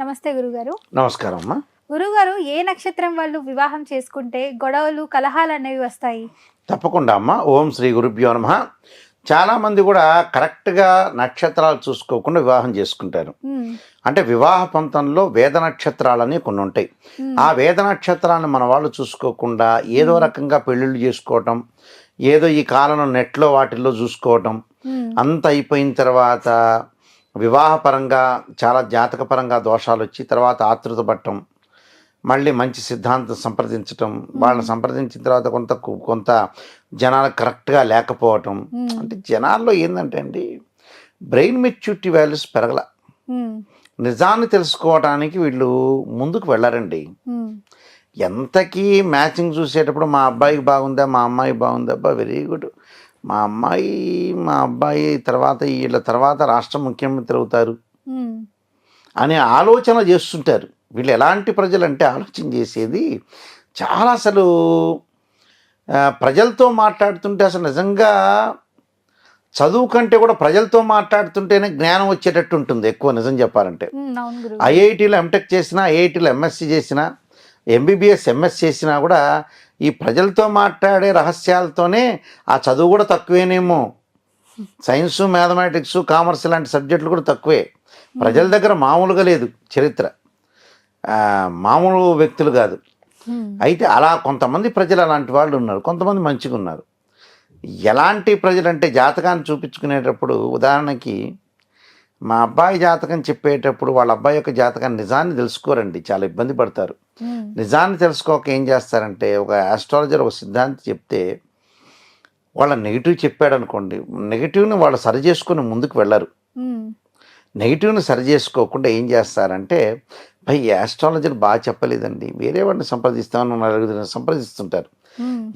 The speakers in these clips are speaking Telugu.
నమస్తే గురుగారు. నమస్కారం అమ్మా గురుగారు ఏ నక్షత్రం వాళ్ళు వివాహం చేసుకుంటే గొడవలు కలహాలు అనేవి వస్తాయి? తప్పకుండా అమ్మా. ఓం శ్రీ గురుభ్యో నమ. చాలామంది కూడా కరెక్ట్గా నక్షత్రాలు చూసుకోకుండా వివాహం చేసుకుంటారు. అంటే వివాహ పంతంలో వేద నక్షత్రాలని కొన్ని ఉంటాయి. ఆ వేద నక్షత్రాలను మన వాళ్ళు చూసుకోకుండా ఏదో రకంగా పెళ్ళిళ్ళు చేసుకోవటం ఏదో ఈ కాలంలో నెట్లో వాటిల్లో చూసుకోవటం అంత అయిపోయిన తర్వాత వివాహపరంగా చాలా జాతకపరంగా దోషాలు వచ్చి తర్వాత ఆతృత పట్టడం మళ్ళీ మంచి సిద్ధాంతం సంప్రదించటం వాళ్ళని సంప్రదించిన తర్వాత కొంత కొంత జనాలు కరెక్ట్గా లేకపోవటం. అంటే జనాల్లో ఏంటంటే అండి బ్రెయిన్ మెచ్యూరిటీ వాల్యూస్ పెరగల. నిజాన్ని తెలుసుకోవడానికి వీళ్ళు ముందుకు వెళ్ళారండి ఎంతకీ మ్యాచింగ్ చూసేటప్పుడు మా అబ్బాయికి బాగుందా మా అమ్మాయి బాగుందా అబ్బా వెరీ గుడ్. మా అమ్మాయి మా అబ్బాయి తర్వాత వీళ్ళ తర్వాత రాష్ట్ర ముఖ్యమంత్రి అవుతారు. అనే ఆలోచన చేస్తుంటారు. వీళ్ళు ఎలాంటి ప్రజలు అంటే ఆలోచన చేసేది చాలా అసలు ప్రజలతో మాట్లాడుతుంటే అసలు నిజంగా చదువు కంటే కూడా ప్రజలతో మాట్లాడుతుంటేనే జ్ఞానం వచ్చేటట్టు ఉంటుంది ఎక్కువ నిజం చెప్పాలంటే. ఐఐటీలో ఎంటెక్ చేసినా ఐఐటీలో ఎంఎస్సి చేసినా ఎంబీబీఎస్ ఎంఎస్ చేసినా కూడా ఈ ప్రజలతో మాట్లాడే రహస్యాలతోనే ఆ చదువు కూడా తక్కువేనేమో. సైన్సు మ్యాథమెటిక్స్ కామర్స్ లాంటి సబ్జెక్టులు కూడా తక్కువే. ప్రజల దగ్గర మామూలుగా లేదు చరిత్ర. మామూలు వ్యక్తులు కాదు. ఉమ్, అయితే అలా కొంతమంది ప్రజలు అలాంటి వాళ్ళు ఉన్నారు. కొంతమంది మంచిగా ఉన్నారు ఎలాంటి ప్రజలు అంటే జాతకాన్ని చూపించుకునేటప్పుడు ఉదాహరణకి మా అబ్బాయి జాతకం చెప్పేటప్పుడు వాళ్ళ అబ్బాయి యొక్క జాతకాన్ని నిజాన్ని తెలుసుకోరండి. చాలా ఇబ్బంది పడతారు. నిజాన్ని తెలుసుకోక ఏం చేస్తారంటే ఒక ఆస్ట్రాలజర్ ఒక సిద్ధాంతి చెప్తే వాళ్ళ నెగిటివ్ చెప్పాడు అనుకోండి నెగిటివ్ని వాళ్ళు సరి చేసుకుని ముందుకు వెళ్ళరు. నెగిటివ్ని సరి చేసుకోకుండా ఏం చేస్తారంటే భయ్ ఆస్ట్రాలజర్ బాగా చెప్పలేదండి. వేరే వాడిని సంప్రదిస్తామని నలుగురిని సంప్రదిస్తుంటారు.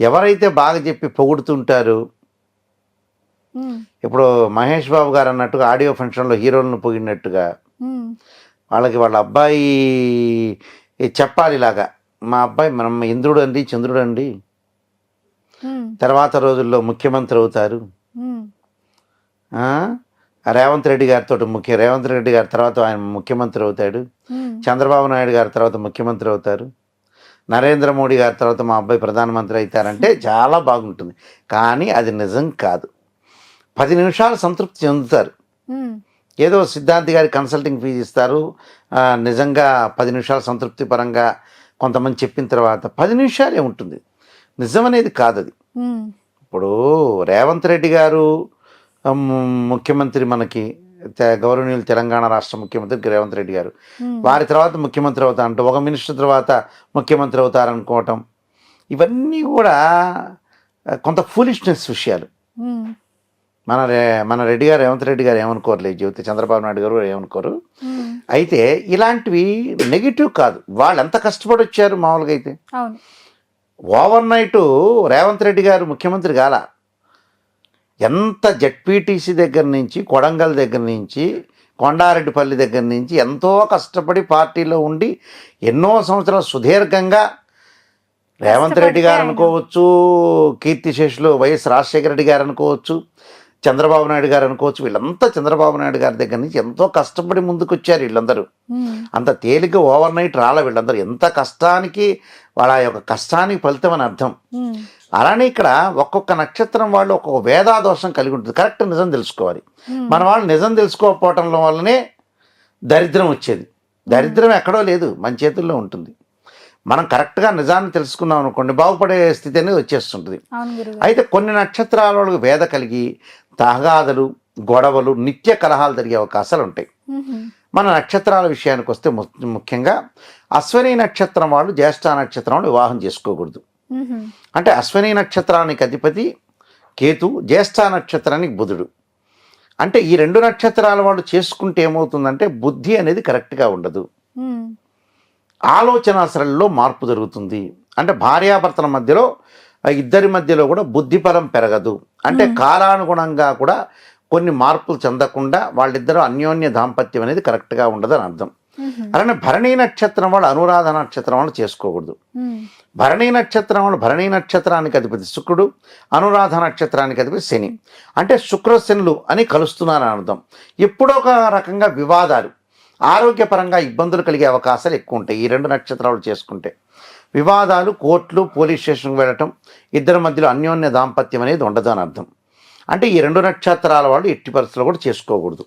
ఎవరైతే బాగా చెప్పి పొగుడుతుంటారు ఇప్పుడు మహేష్ బాబు గారు అన్నట్టుగా ఆడియో ఫంక్షన్లో హీరోలను పొగిడినట్టుగా వాళ్ళకి వాళ్ళ అబ్బాయి చెప్పాలి ఇలాగా మా అబ్బాయి మనం ఇంద్రుడు అండి చంద్రుడు అండి తర్వాత రోజుల్లో ముఖ్యమంత్రి అవుతారు? రేవంత్ రెడ్డి గారితో ముఖ్య రేవంత్ రెడ్డి గారి తర్వాత ఆయన ముఖ్యమంత్రి అవుతాడు. చంద్రబాబు నాయుడు గారి తర్వాత ముఖ్యమంత్రి అవుతారు. నరేంద్ర మోడీ గారి తర్వాత మా అబ్బాయి ప్రధానమంత్రి అవుతారంటే చాలా బాగుంటుంది. కానీ అది నిజం కాదు. పది నిమిషాలు సంతృప్తి చెందుతారు. ఏదో సిద్ధాంతి గారి కన్సల్టింగ్ ఫీజు ఇస్తారు. నిజంగా పది నిమిషాలు సంతృప్తి పరంగా కొంతమంది చెప్పిన తర్వాత పది నిమిషాలే ఉంటుంది. నిజం అనేది కాదు అది ఇప్పుడు రేవంత్ రెడ్డి గారు ముఖ్యమంత్రి మనకి గౌరవనీయులు తెలంగాణ రాష్ట్ర ముఖ్యమంత్రి రేవంత్ రెడ్డి గారు. వారి తర్వాత ముఖ్యమంత్రి అవుతా అంటూ ఒక మినిస్టర్ తర్వాత ముఖ్యమంత్రి అవుతారనుకోవటం ఇవన్నీ కూడా కొంత ఫూలిష్నెస్ విషయాలు. మన రే మన రెడ్డి గారు రేవంత్ రెడ్డి గారు ఏమనుకోరు లేదు జ్యోతి చంద్రబాబు నాయుడు గారు ఏమనుకోరు. అయితే ఇలాంటివి నెగిటివ్ కాదు. వాళ్ళు ఎంత కష్టపడి వచ్చారు మామూలుగా అయితే? ఓవర్ నైట్ రేవంత్ రెడ్డి గారు ముఖ్యమంత్రి కాల. ఎంత జడ్పీటీసీ దగ్గర నుంచి కొడంగల్ దగ్గర నుంచి కొండారెడ్డిపల్లి దగ్గర నుంచి ఎంతో కష్టపడి పార్టీలో ఉండి ఎన్నో సంవత్సరాలు సుదీర్ఘంగా రేవంత్ రెడ్డి గారు అనుకోవచ్చు కీర్తిశేషులు వైఎస్ రాజశేఖర రెడ్డి గారు అనుకోవచ్చు చంద్రబాబు నాయుడు గారు అనుకోవచ్చు వీళ్ళంతా చంద్రబాబు నాయుడు గారి దగ్గర నుంచి ఎంతో కష్టపడి ముందుకు వచ్చారు వీళ్ళందరూ అంత తేలిక ఓవర్ నైట్ రాల వీళ్ళందరూ. ఎంత కష్టానికి వాళ్ళ యొక్క కష్టానికి ఫలితం అని అర్థం. అలానే ఇక్కడ ఒక్కొక్క నక్షత్రం వాళ్ళు ఒక్కొక్క వేదాదోషం కలిగి ఉంటుంది. కరెక్ట్ నిజం తెలుసుకోవాలి. మన వాళ్ళు నిజం తెలుసుకోకపోవటం వల్లనే దరిద్రం వచ్చేది. దరిద్రం ఎక్కడో లేదు. మన చేతుల్లో ఉంటుంది. మనం కరెక్ట్గా నిజాన్ని తెలుసుకున్నాం అనుకోండి బాగుపడే స్థితి అనేది వచ్చేస్తుంటుంది. అయితే కొన్ని నక్షత్రాల వాళ్ళకి వేద కలిగి తగాదలు గొడవలు నిత్య కలహాలు జరిగే అవకాశాలు ఉంటాయి. మన నక్షత్రాల విషయానికి వస్తే ముఖ్యంగా అశ్వని నక్షత్రం వాళ్ళు జ్యేష్ఠ నక్షత్రం వాళ్ళు వివాహం చేసుకోకూడదు. అంటే అశ్వని నక్షత్రానికి అధిపతి కేతు జ్యేష్ఠ నక్షత్రానికి బుధుడు. అంటే ఈ రెండు నక్షత్రాల వాళ్ళు చేసుకుంటే ఏమవుతుందంటే బుద్ధి అనేది కరెక్ట్గా ఉండదు. ఉమ్, ఆలోచనాశలలో మార్పు జరుగుతుంది. అంటే భార్యాభర్తల మధ్యలో ఇద్దరి మధ్యలో కూడా బుద్ధిపరం పెరగదు. అంటే కాలానుగుణంగా కూడా కొన్ని మార్పులు చెందకుండా వాళ్ళిద్దరూ అన్యోన్య దాంపత్యం అనేది కరెక్ట్గా ఉండదు అని అర్థం. అలానే భరణీ నక్షత్రం వాళ్ళు అనురాధ నక్షత్రం వాళ్ళు చేసుకోకూడదు. భరణీ నక్షత్రం వాళ్ళు భరణీ నక్షత్రానికి అధిపతి శుక్రుడు అనురాధ నక్షత్రానికి అధిపతి శని. అంటే శుక్ర శనులు అని కలుస్తున్నారని అర్థం. ఎప్పుడో ఒక రకంగా వివాదాలు. ఆరోగ్యపరంగా ఇబ్బందులు కలిగే అవకాశాలు ఎక్కువ ఉంటాయి. ఈ రెండు నక్షత్రాలు చేసుకుంటే వివాదాలు కోర్టులు పోలీస్ స్టేషన్కి వెళ్ళటం ఇద్దరి మధ్యలో అన్యోన్య దాంపత్యం అనేది ఉండదు అని అర్థం. అంటే ఈ రెండు నక్షత్రాల వాళ్ళు ఎట్టి పరిస్థితుల్లో కూడా చేసుకోకూడదు.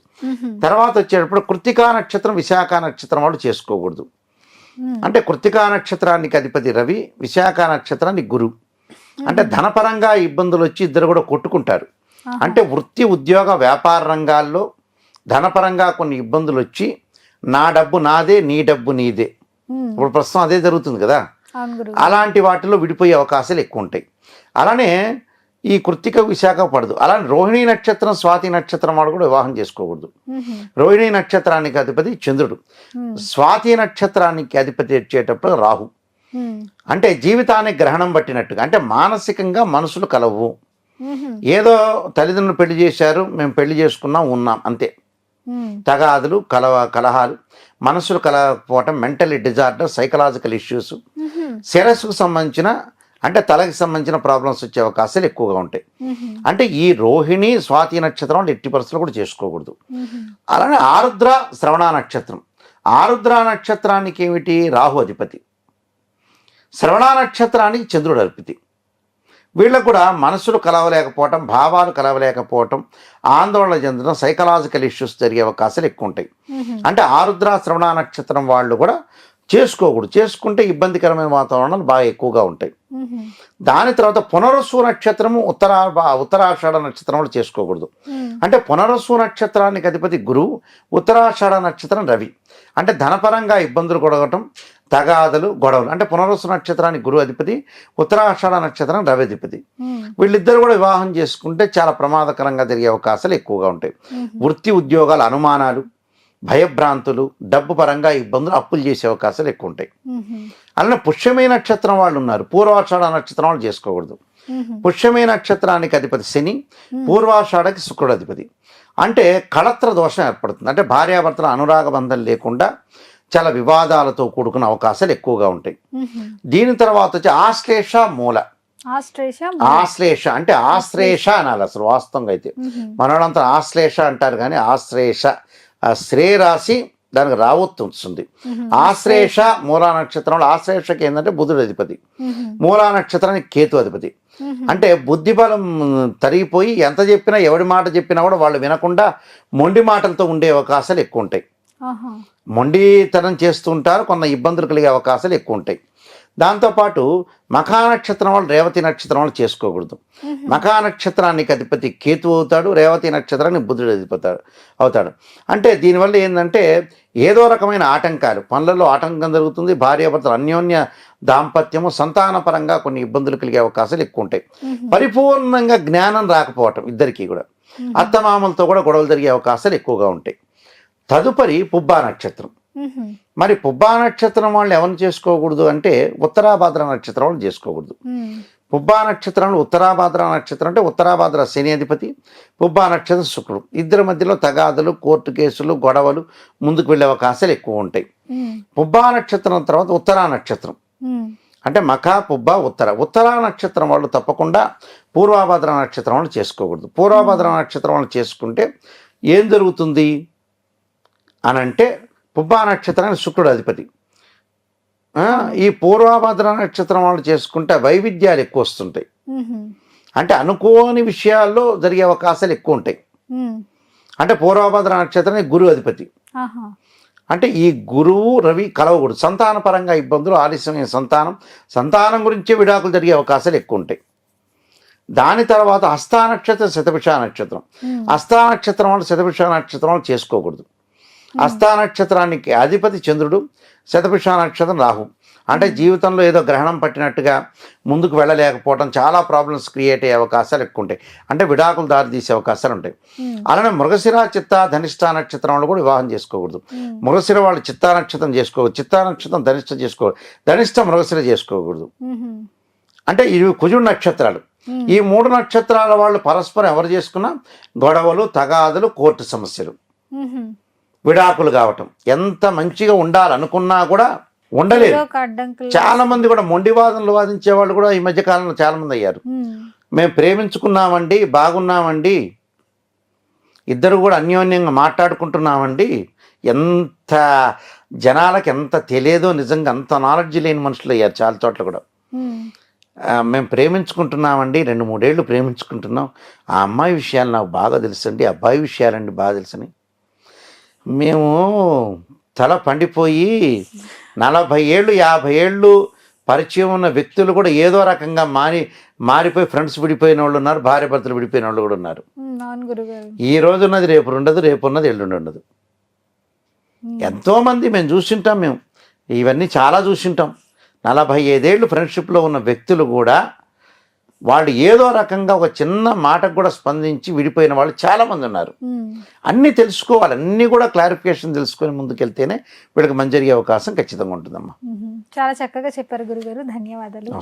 తర్వాత వచ్చేటప్పుడు కృతికా నక్షత్రం విశాఖ నక్షత్రం వాళ్ళు చేసుకోకూడదు. అంటే కృతికా నక్షత్రానికి అధిపతి రవి విశాఖ నక్షత్రానికి గురు. అంటే ధనపరంగా ఇబ్బందులు వచ్చి ఇద్దరు కూడా కొట్టుకుంటారు. అంటే వృత్తి ఉద్యోగ వ్యాపార రంగాల్లో ధనపరంగా కొన్ని ఇబ్బందులు వచ్చి నా డబ్బు నాదే నీ డబ్బు నీదే. ఇప్పుడు ప్రస్తుతం అదే జరుగుతుంది కదా అలాంటి వాటిలో విడిపోయే అవకాశాలు ఎక్కువ ఉంటాయి అలానే ఈ కృత్తిక విశాఖ పడదు అలానే రోహిణీ నక్షత్రం స్వాతి నక్షత్రం వాడు కూడా వివాహం చేసుకోకూడదు. రోహిణీ నక్షత్రానికి అధిపతి చంద్రుడు. స్వాతి నక్షత్రానికి అధిపతి వచ్చేటప్పుడు రాహు. అంటే జీవితానికి గ్రహణం పట్టినట్టుగా అంటే మానసికంగా మనసులు కలవు. ఏదో తల్లిదండ్రులు పెళ్ళి చేశారు మేము పెళ్ళి చేసుకున్నాం ఉన్నాం అంతే. తగాదులు కలవ కలహాలు మనసులు కలగకపోవటం మెంటల్ డిజార్డర్ సైకలాజికల్ ఇష్యూస్. మ్మ్. శిరస్సుకు సంబంధించిన అంటే తలకి సంబంధించిన ప్రాబ్లమ్స్ వచ్చే అవకాశాలు ఎక్కువగా ఉంటాయి. మ్మ్. అంటే ఈ రోహిణి స్వాతి నక్షత్రం ఎట్టి పరిస్థితులు కూడా చేసుకోకూడదు. అలానే ఆరుద్ర శ్రవణ నక్షత్రం. ఆరుద్ర నక్షత్రానికి ఏమిటి? రాహు అధిపతి. శ్రవణ నక్షత్రానికి చంద్రుడు అధిపతి. వీళ్ళకు కూడా మనసులు కలవలేకపోవటం భావాలు కలవలేకపోవటం ఆందోళన చెందడం సైకలాజికల్ ఇష్యూస్ జరిగే అవకాశాలు ఎక్కువ ఉంటాయి. అంటే ఆరుద్ర శ్రవణ నక్షత్రం వాళ్ళు కూడా చేసుకోకూడదు చేసుకుంటే ఇబ్బందికరమైన వాతావరణాలు బాగా ఎక్కువగా ఉంటాయి. దాని తర్వాత పునరస్సు నక్షత్రము ఉత్తరా ఉత్తరాషాఢ నక్షత్రం వాళ్ళు చేసుకోకూడదు. అంటే పునరస్సు నక్షత్రానికి అధిపతి గురువు ఉత్తరాషాఢ నక్షత్రం రవి అంటే ధనపరంగా ఇబ్బందులు కొడగటం తగాదలు గొడవలు. అంటే పునరస్సు నక్షత్రానికి గురువు అధిపతి ఉత్తరాషాఢ నక్షత్రం రవి అధిపతి. వీళ్ళిద్దరు కూడా వివాహం చేసుకుంటే చాలా ప్రమాదకరంగా జరిగే అవకాశాలు ఎక్కువగా ఉంటాయి. వృత్తి ఉద్యోగాల అనుమానాలు భయభ్రాంతులు డబ్బు పరంగా ఇబ్బందులు అప్పులు చేసే అవకాశాలు ఎక్కువ ఉంటాయి. అలానే పుష్యమే నక్షత్రం వాళ్ళు ఉన్నారు. పూర్వాషాఢ నక్షత్రం వాళ్ళు చేసుకోకూడదు. మ్మ్. పుష్యమే నక్షత్రానికి అధిపతి శని పూర్వాషాఢకి శుక్రుడు అధిపతి. అంటే కళత్ర దోషం ఏర్పడుతుంది. అంటే భార్యాభర్తల అనురాగ బంధం లేకుండా చాలా వివాదాలతో కూడుకున్న అవకాశాలు ఎక్కువగా ఉంటాయి. దీని తర్వాత వచ్చి ఆశ్లేష మూల ఆశ్లేష అంటే ఆశ్లేష అనాలి అసలు వాస్తవంగా అయితే. మనోడంతా ఆశ్లేష అంటారు కానీ ఆశ్లేష ఆ శ్రే రాసి దానికి రావత్తు వస్తుంది మ్మ్. ఆశ్లేష మూలా నక్షత్రంలో ఆశ్లేషకి ఏంటంటే బుధుడు అధిపతి. మూలా నక్షత్రానికి కేతు అధిపతి. అంటే బుద్ధిబలం తరిగిపోయి ఎంత చెప్పినా ఎవడి మాట చెప్పినా కూడా వాళ్ళు వినకుండా మొండి మాటలతో ఉండే అవకాశాలు ఎక్కువ ఉంటాయి. మొండితనం చేస్తూ ఉంటారు కొన్న ఇబ్బందులు కలిగే అవకాశాలు ఎక్కువ ఉంటాయి దాంతోపాటు నక్షత్రం వాళ్ళు రేవతి నక్షత్రం వాళ్ళు చేసుకోకూడదు. నక్షత్రానికి అధిపతి కేతు అవుతాడు రేవతి నక్షత్రానికి బుధుడు అధిపతి అవుతాడు. అంటే దీనివల్ల ఏంటంటే ఏదో రకమైన ఆటంకాలు పనులలో ఆటంకం జరుగుతుంది భార్యాభర్తలు అన్యోన్య దాంపత్యము సంతానపరంగా కొన్ని ఇబ్బందులు కలిగే అవకాశాలు ఎక్కువ ఉంటాయి. పరిపూర్ణంగా జ్ఞానం రాకపోవటం ఇద్దరికీ కూడా. అత్తమామలతో కూడా గొడవలు జరిగే అవకాశాలు ఎక్కువగా ఉంటాయి. తదుపరి పుబ్బా నక్షత్రం. మరి పుబ్బా నక్షత్రం వాళ్ళు ఎవరిని చేసుకోకూడదు అంటే ఉత్తరాభాద్ర నక్షత్రం వాళ్ళు చేసుకోకూడదు. పుబ్బా నక్షత్రంలో ఉత్తరాభాద్ర నక్షత్రం అంటే ఉత్తరాభాద్ర శని అధిపతి పుబ్బా నక్షత్రం శుక్రుడు ఇద్దరి మధ్యలో తగాదులు కోర్టు కేసులు గొడవలు ముందుకు వెళ్ళే అవకాశాలు ఎక్కువ ఉంటాయి. పుబ్బా నక్షత్రం తర్వాత ఉత్తరా నక్షత్రం. అంటే మఖ పుబ్బ ఉత్తర ఉత్తరా నక్షత్రం వాళ్ళు తప్పకుండా పూర్వాభద్ర నక్షత్రం వాళ్ళు చేసుకోకూడదు పూర్వభద్ర నక్షత్రం వాళ్ళు చేసుకుంటే ఏం జరుగుతుంది అని అంటే పుబ్బా నక్షత్రానికి శుక్రుడు అధిపతి ఈ పూర్వభద్ర నక్షత్రం వాళ్ళు చేసుకుంటే వైవిధ్యాలు ఎక్కువ వస్తుంటాయి. అంటే అనుకోని విషయాల్లో జరిగే అవకాశాలు ఎక్కువ ఉంటాయి. అంటే పూర్వభద్ర నక్షత్రానికి గురువు అధిపతి. అంటే ఈ గురువు రవి కలవకూడదు సంతానపరంగా ఇబ్బందులు ఆలస్యమైన సంతానం సంతానం గురించే విడాకులు జరిగే అవకాశాలు ఎక్కువ ఉంటాయి దాని తర్వాత హస్తా నక్షత్రం శతభిష నక్షత్రం. హస్తా నక్షత్రం వాళ్ళు శతభిష నక్షత్రం వాళ్ళు చేసుకోకూడదు హస్తా నక్షత్రానికి అధిపతి చంద్రుడు శతభిష నక్షత్రం రాహు అంటే జీవితంలో ఏదో గ్రహణం పట్టినట్టుగా ముందుకు వెళ్ళలేకపోవడం చాలా ప్రాబ్లమ్స్ క్రియేట్ అయ్యే అవకాశాలు ఎక్కువ ఉంటాయి అంటే విడాకులు దారి తీసే అవకాశాలు ఉంటాయి. అలానే మృగశిర చిత్త ధనిష్ట నక్షత్రం వాళ్ళు కూడా వివాహం చేసుకోకూడదు. మృగశిర వాళ్ళు చిత్తా నక్షత్రం చేసుకోకూడదు చిత్తా నక్షత్రం ధనిష్ట చేసుకోకూడదు ధనిష్ట మృగశిర చేసుకోకూడదు. అంటే ఇవి కుజుడు నక్షత్రాలు. ఈ మూడు నక్షత్రాల వాళ్ళు పరస్పరం ఎవరు చేసుకున్నా గొడవలు తగాదులు కోర్టు సమస్యలు. విడాకులు కావటం. ఎంత మంచిగా ఉండాలనుకున్నా కూడా అడ్డంకులు చాలా మంది కూడా మొండి వాదనలు వాదించే వాళ్ళు కూడా ఈ మధ్య కాలంలో చాలా మంది అయ్యారు. మ్మ్. ప్రేమించుకున్నామండి బాగున్నామండి ఇద్దరు కూడా అన్యోన్యంగా మాట్లాడుకుంటున్నామండి. ఎంత జనాలకు ఎంత తెలియదో నిజంగా అంత నాలెడ్జ్ లేని మనుషులు అయ్యారు చాలా చోట్ల కూడా. మేము ప్రేమించుకుంటున్నామండి రెండు మూడేళ్ళు ప్రేమించుకుంటున్నాం. ఆ అమ్మాయి విషయాలు నాకు బాగా తెలుసండి అబ్బాయి విషయాలండి బాగా తెలుసని. మేము తల పండిపోయి నలభై ఏళ్ళు యాభై ఏళ్ళు పరిచయం ఉన్న వ్యక్తులు కూడా ఏదో రకంగా మారి మారిపోయి ఫ్రెండ్స్ విడిపోయిన వాళ్ళు ఉన్నారు భార్య భర్తలు విడిపోయిన వాళ్ళు కూడా ఉన్నారు. ఈ రోజు ఉన్నది రేపు ఉండదు రేపు ఉన్నది ఎల్లుండి ఉండదు. ఎంతోమంది మేము చూసింటాం మేము. ఇవన్నీ చాలా చూసింటాం నలభై ఐదేళ్ళు ఫ్రెండ్షిప్లో ఉన్న వ్యక్తులు కూడా వాళ్ళు ఏదో రకంగా ఒక చిన్న మాటకు కూడా స్పందించి విడిపోయిన వాళ్ళు చాలామంది ఉన్నారు. అన్నీ తెలుసుకోవాలి. అన్నీ కూడా క్లారిఫికేషన్ తెలుసుకొని ముందుకెళ్తేనే వీళ్ళకి మంచి జరిగే అవకాశం ఖచ్చితంగా ఉంటుందమ్మా. చాలా చక్కగా చెప్పారు గురుగారు. ధన్యవాదాలు.